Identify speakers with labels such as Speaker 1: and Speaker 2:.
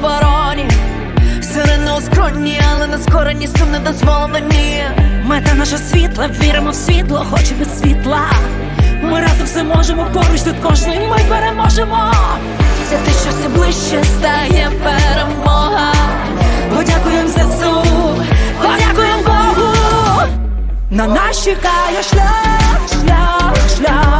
Speaker 1: обороні. Сирени скроні, але не скорені сум не дозволені. Мета наша світла, віримо в світло, хоч без світла. Ми разом все можемо, поруч тут кожний ми переможемо. Це те, що все ближче стає перемога. Подякуємо ЗСУ, подякуємо Богу. На нас чекає шлях, шлях, шлях